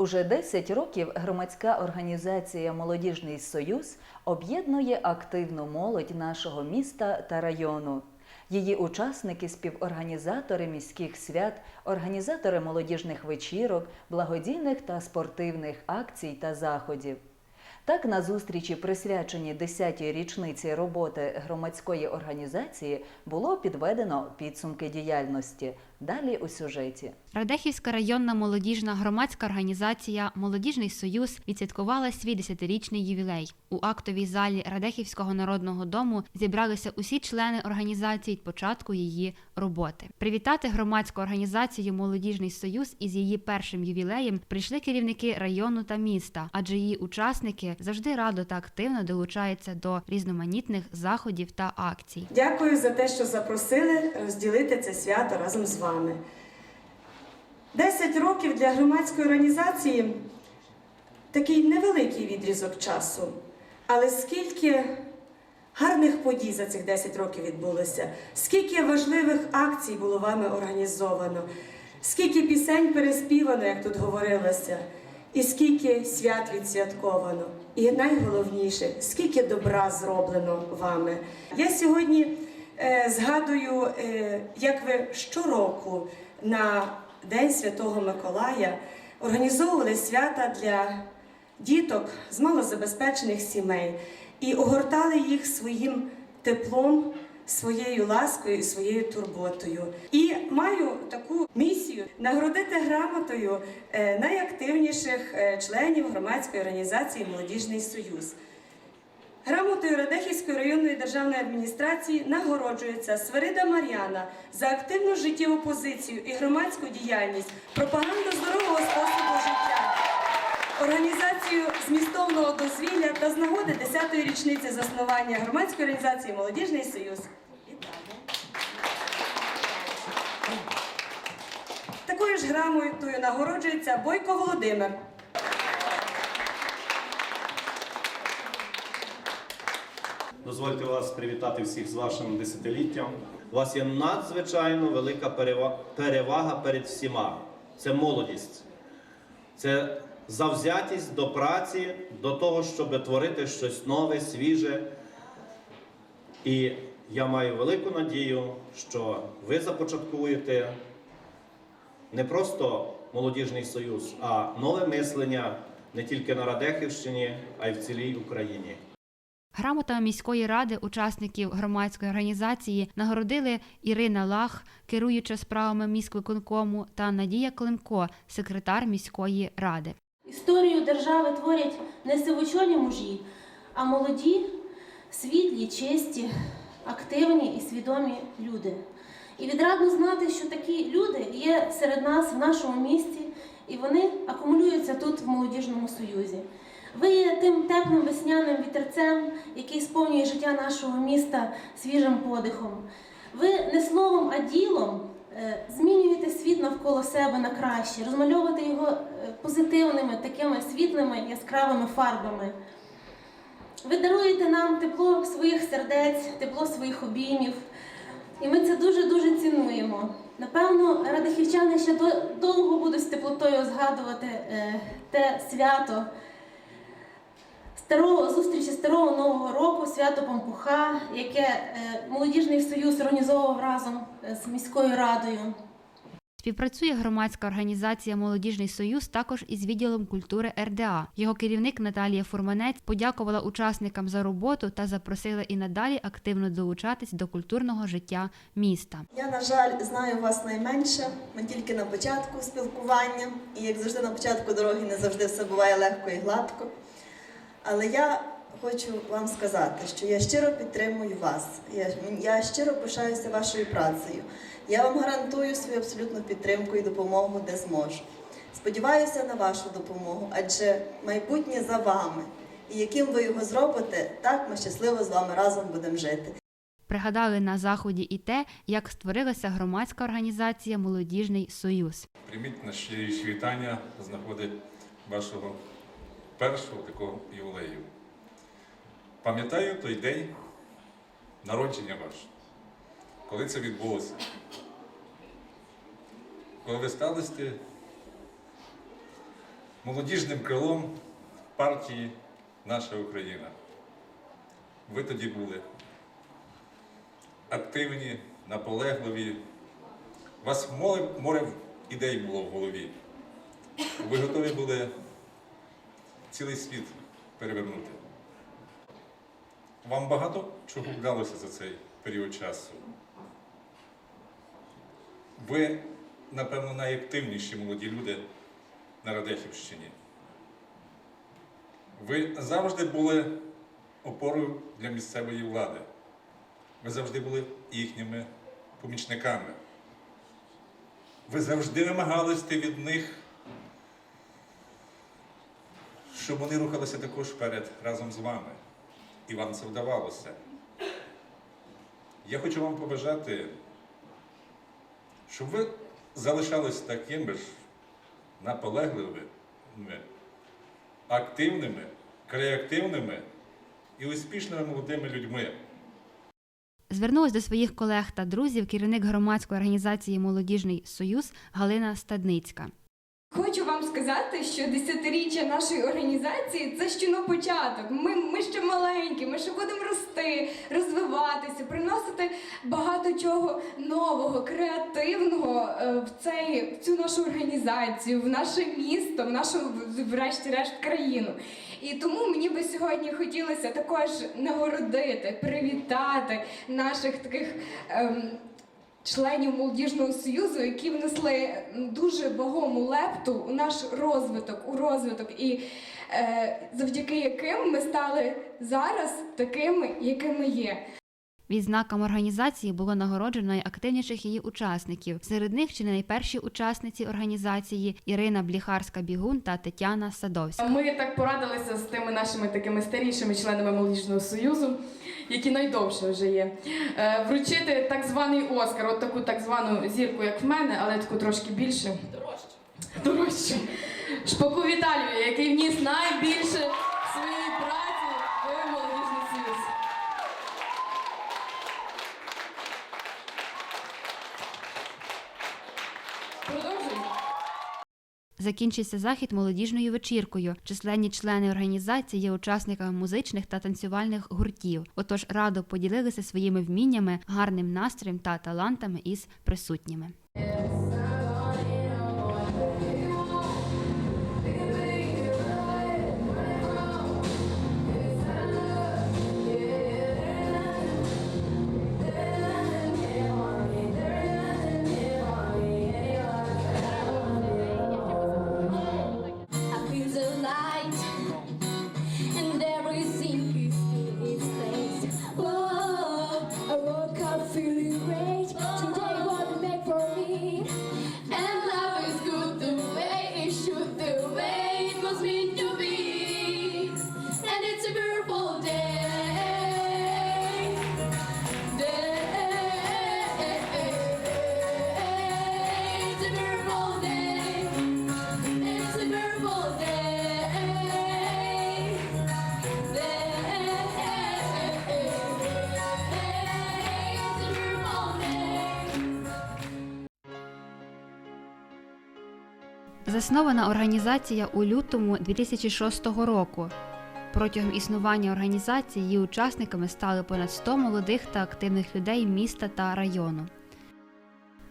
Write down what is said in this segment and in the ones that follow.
Уже 10 років громадська організація Молодіжний Союз об'єднує активну молодь нашого міста та району. Її учасники, співорганізатори міських свят, організатори молодіжних вечірок, благодійних та спортивних акцій та заходів. Так, на зустрічі, присвяченій 10-й річниці роботи громадської організації, було підведено підсумки діяльності. Далі у сюжеті. Радехівська районна молодіжна громадська організація Молодіжний Союз відсвяткувала свій 10-річний ювілей. У актовій залі Радехівського народного дому зібралися усі члени організації від початку її роботи. Привітати громадську організацію Молодіжний Союз із її першим ювілеєм прийшли керівники району та міста, адже її учасники завжди радо та активно долучаються до різноманітних заходів та акцій. Дякую за те, що запросили розділити це свято разом з вами. Десять років для громадської організації такий невеликий відрізок часу. Але скільки гарних подій за цих 10 років відбулося, скільки важливих акцій було вами організовано, скільки пісень переспівано, як тут говорилося, і скільки свят відсвятковано. І найголовніше, скільки добра зроблено вами. Я сьогодні згадую, е, як ви щороку на День Святого Миколая організовували свята для діток з малозабезпечених сімей і огортали їх своїм теплом, своєю ласкою і своєю турботою. І маю таку місію нагородити грамотою е, найактивніших е, членів громадської організації Молодіжний Союз. Грамотою Радехівської районної державної адміністрації нагороджується Свирида Мар'яна за активну життєву позицію і громадську діяльність, пропаганду здорового способу життя, організацію змістовного дозвілля та з нагоди 10-ї річниці заснування громадської організації Молодіжний Союз. Такою ж грамотою нагороджується Бойко Володимир. Дозвольте вас привітати всіх з вашим десятиліттям. У вас є надзвичайно велика перевага перед всіма. Це молодість, це завзятість до праці, до того, щоб творити щось нове, свіже. І я маю велику надію, що ви започаткуєте не просто молодіжний союз, а нове мислення не тільки на Радехівщині, а й в цілій Україні. Грамотами міської ради учасників громадської організації нагородили Ірина Лах, керуюча справами міськвиконкому, та Надія Климко, секретар міської ради. Історію держави творять не сивочолі мужі, а молоді, світлі, чисті, активні і свідомі люди. І відрадно знати, що такі люди є серед нас в нашому місті, і вони акумулюються тут в молодіжному союзі. Ви тим теплим весняним вітерцем, який сповнює життя нашого міста свіжим подихом. Ви не словом, а ділом е, змінюєте світ навколо себе на краще, розмальовуєте його е, позитивними, такими світлими, яскравими фарбами. Ви даруєте нам тепло своїх сердець, тепло своїх обіймів. І ми це дуже-дуже цінуємо. Напевно, радихівчани ще довго будуть з теплотою згадувати е, те свято старого зустрічі старого нового року, свято Пампуха, яке е, молодіжний союз організовував разом е, з міською радою. Співпрацює громадська організація Молодіжний Союз також із відділом культури РДА. Його керівник Наталія Фурманець подякувала учасникам за роботу та запросила і надалі активно долучатись до культурного життя міста. Я, на жаль, знаю вас найменше. Ми тільки на початку спілкування, і як завжди на початку дороги не завжди все буває легко і гладко. Але я хочу вам сказати, що я щиро підтримую вас. Я, я щиро пишаюся вашою працею. Я вам гарантую свою абсолютну підтримку і допомогу, де зможу. Сподіваюся на вашу допомогу, адже майбутнє за вами. І яким ви його зробите, так ми щасливо з вами разом будемо жити. Пригадали на заході і те, як створилася громадська організація Молодіжний Союз. Прийміть наші вітання з нагоди вашого першого такого ювілею. Пам'ятаю той день народження ваше, коли це відбулося. Коли ви стали сте молодіжним крилом партії Наша Україна. Ви тоді були активні, наполегливі. У вас море, море ідей було в голові. Ви готові були цілий світ перевернути. Вам багато чого вдалося за цей період часу. Ви, напевно, найактивніші молоді люди на Радехівщині. Ви завжди були опорою для місцевої влади. Ви завжди були їхніми помічниками. Ви завжди вимагалися від них, щоб вони рухалися також вперед разом з вами. І вам це вдавалося. Я хочу вам побажати, щоб ви залишались такими ж наполегливими, активними, креативними і успішними молодими людьми. Звернулась до своїх колег та друзів керівник громадської організації Молодіжний Союз Галина Стадницька. Хочу вам сказати, що десятиріччя нашої організації це ще на початок. Ми, ми ще маленькі, ми ще будемо рости, розвиватися, приносити багато чого нового, креативного е, в, цей, в цю нашу організацію, в наше місто, в нашу, врешті-решт, країну. І тому мені би сьогодні хотілося також нагородити, привітати наших таких. Ем, членів молодіжного союзу, які внесли дуже вагому лепту у наш розвиток, у розвиток, і е, завдяки яким ми стали зараз такими, якими є. Відзнаком організації було нагороджено найактивніших її учасників. Серед них чи не найперші учасниці організації Ірина Бліхарська-Бігун та Тетяна Садовська. Ми так порадилися з тими нашими такими старішими членами молодіжного союзу, які найдовше вже є. Е, Вручити так званий Оскар, от таку так звану зірку, як в мене, але таку трошки більше. Дорожче. Дорожче. Шпаку Віталію, який вніс найбільше своєї праці в молодіжний союз. Продовжуємо. Закінчився захід молодіжною вечіркою. Численні члени організації є учасниками музичних та танцювальних гуртів. Отож радо поділилися своїми вміннями, гарним настроєм та талантами із присутніми. Заснована організація у лютому 2006 року. Протягом існування організації її учасниками стали понад 100 молодих та активних людей міста та району.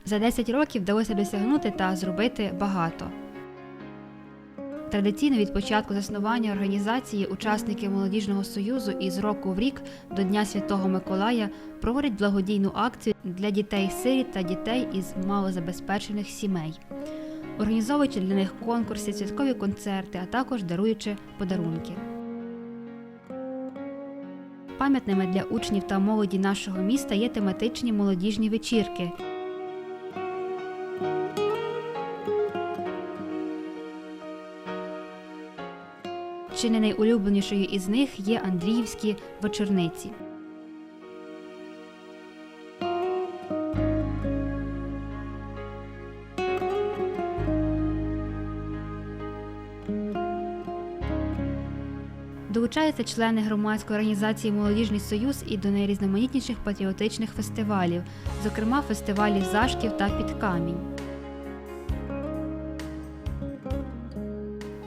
За 10 років вдалося досягнути та зробити багато. Традиційно від початку заснування організації учасники молодіжного союзу із року в рік до Дня Святого Миколая проводять благодійну акцію для дітей-сиріт та дітей із малозабезпечених сімей організовуючи для них конкурси, святкові концерти, а також даруючи подарунки. Пам'ятними для учнів та молоді нашого міста є тематичні молодіжні вечірки. Чи не найулюбленішою із них є Андріївські вечорниці. Долучаються члени громадської організації Молодіжний Союз і до найрізноманітніших патріотичних фестивалів, зокрема фестивалі Зашків та Підкамінь.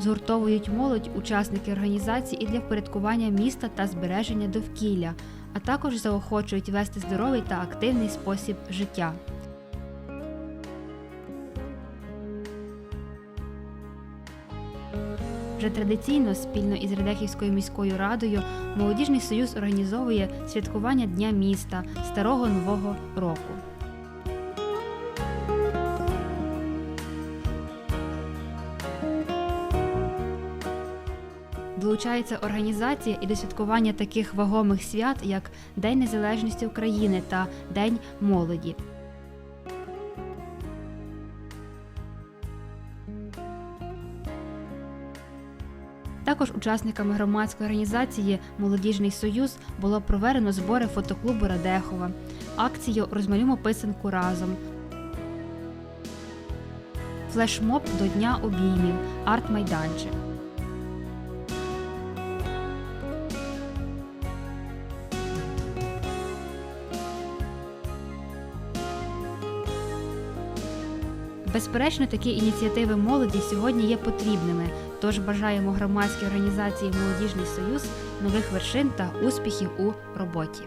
згуртовують молодь, учасники організації і для впорядкування міста та збереження довкілля, а також заохочують вести здоровий та активний спосіб життя. Вже традиційно спільно із Радехівською міською радою молодіжний союз організовує святкування Дня міста Старого Нового року. Долучається організація і до святкування таких вагомих свят, як День Незалежності України та День молоді. Також учасниками громадської організації Молодіжний Союз було проведено збори фотоклубу Радехова, акцію Розмалюємо писанку разом. Флешмоб до Дня обіймів, арт-майданчик. Безперечно, такі ініціативи молоді сьогодні є потрібними. Тож бажаємо громадській організації Молодіжний Союз нових вершин та успіхів у роботі.